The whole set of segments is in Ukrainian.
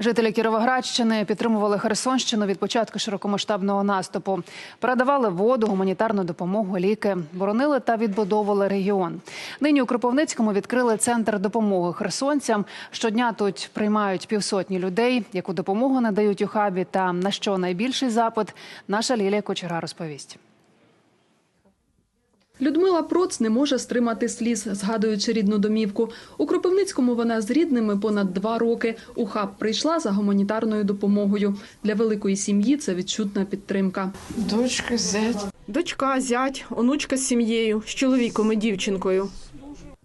Жителі Кіровоградщини підтримували Херсонщину від початку широкомасштабного наступу. Передавали воду, гуманітарну допомогу, ліки, боронили та відбудовували регіон. Нині у Кропивницькому відкрили центр допомоги херсонцям. Щодня тут приймають півсотні людей. Яку допомогу надають у хабі та на що найбільший запит, наша Лілія Кочера розповість. Людмила Проц не може стримати сліз, згадуючи рідну домівку. У Кропивницькому вона з рідними понад два роки. У хаб прийшла за гуманітарною допомогою. Для великої сім'ї це відчутна підтримка. Дочка, зять. Дочка, зять, онучка з сім'єю, з чоловіком і дівчинкою.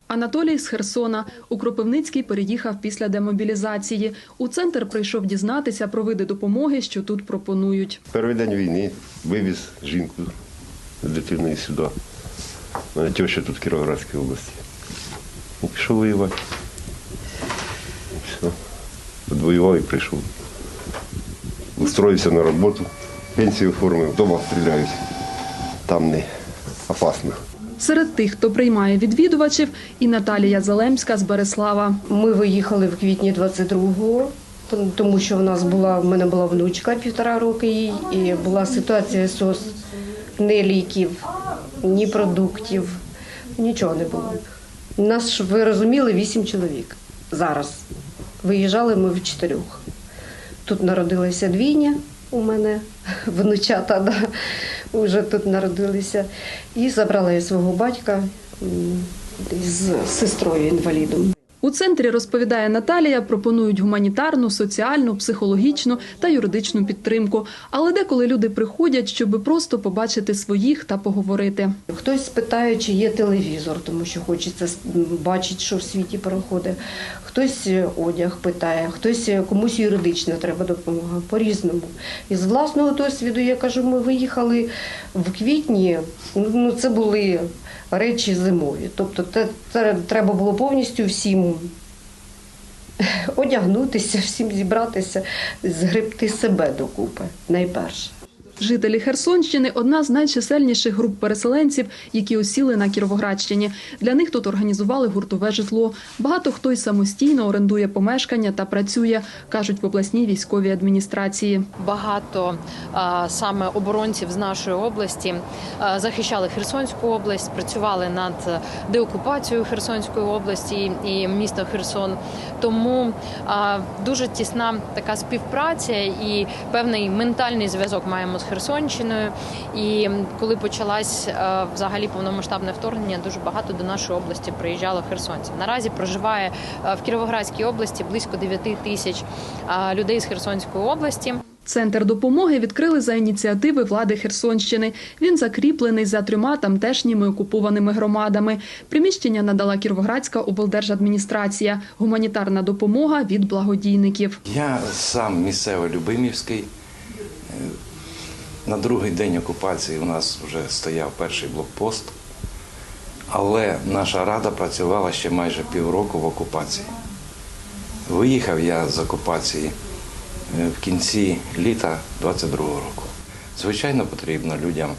Анатолій з Херсона. У Кропивницький переїхав після демобілізації. У центр прийшов дізнатися про види допомоги, що тут пропонують. Перший день війни вивіз жінку з дитиною сюди. Теща тут в Кіровоградській області. І пішов воювати. І все. Відвоював і прийшов. Устроївся на роботу, пенсію оформив, вдома стріляють. Там не опасно. Серед тих, хто приймає відвідувачів, і Наталія Залемська з Береслава. Ми виїхали в квітні 22-го, тому що в нас була в мене була внучка півтора роки їй, і була ситуація СОС, ні ліків, ні продуктів, нічого не було. Нас, ви розуміли, вісім чоловік зараз. Виїжджали ми в чотирьох. Тут народилася двійня у мене, внучата, да, вже тут народилися. І забрала я свого батька з сестрою інвалідом. У центрі розповідає Наталія, пропонують гуманітарну, соціальну, психологічну та юридичну підтримку. Але деколи люди приходять, щоб просто побачити своїх та поговорити. Хтось питає, чи є телевізор, тому що хочеться бачити, що в світі проходить. Хтось е, одяг питає, хтось е, комусь юридична треба допомога по-різному. І з власного досвіду я кажу, ми виїхали в квітні. Ну це були речі зимові. Тобто, це, це треба було повністю всім одягнутися, всім зібратися, згребти себе докупи найперше. Жителі Херсонщини одна з найчисельніших груп переселенців, які осіли на Кіровоградщині. Для них тут організували гуртове житло. Багато хто й самостійно орендує помешкання та працює, кажуть в обласній військовій адміністрації. багато саме оборонців з нашої області захищали Херсонську область, працювали над деокупацією Херсонської області і міста Херсон. Тому дуже тісна така співпраця і певний ментальний зв'язок маємо з Херсонщиною. І коли почалась а, взагалі повномасштабне вторгнення, дуже багато до нашої області приїжджало херсонців. Наразі проживає а, в Кіровоградській області близько 9 тисяч а, людей з Херсонської області. Центр допомоги відкрили за ініціативи влади Херсонщини. Він закріплений за трьома тамтешніми окупованими громадами. Приміщення надала Кіровоградська облдержадміністрація. Гуманітарна допомога від благодійників. Я сам місцевий Любимівський. На другий день окупації у нас вже стояв перший блокпост, але наша рада працювала ще майже півроку в окупації. Виїхав я з окупації е, в кінці літа 22-го року. Звичайно, потрібно людям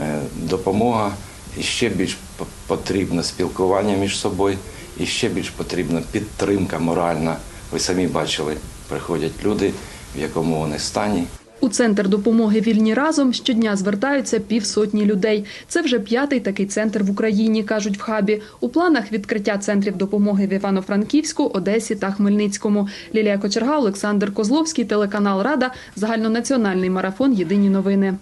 е, допомога, і ще більш п- потрібно спілкування між собою, і ще більш потрібна підтримка моральна. Ви самі бачили, приходять люди, в якому вони стані. У центр допомоги вільні разом щодня звертаються півсотні людей. Це вже п'ятий такий центр в Україні, кажуть в хабі. У планах відкриття центрів допомоги в Івано-Франківську, Одесі та Хмельницькому. Лілія Кочерга, Олександр Козловський, телеканал Рада, загальнонаціональний марафон Єдині новини.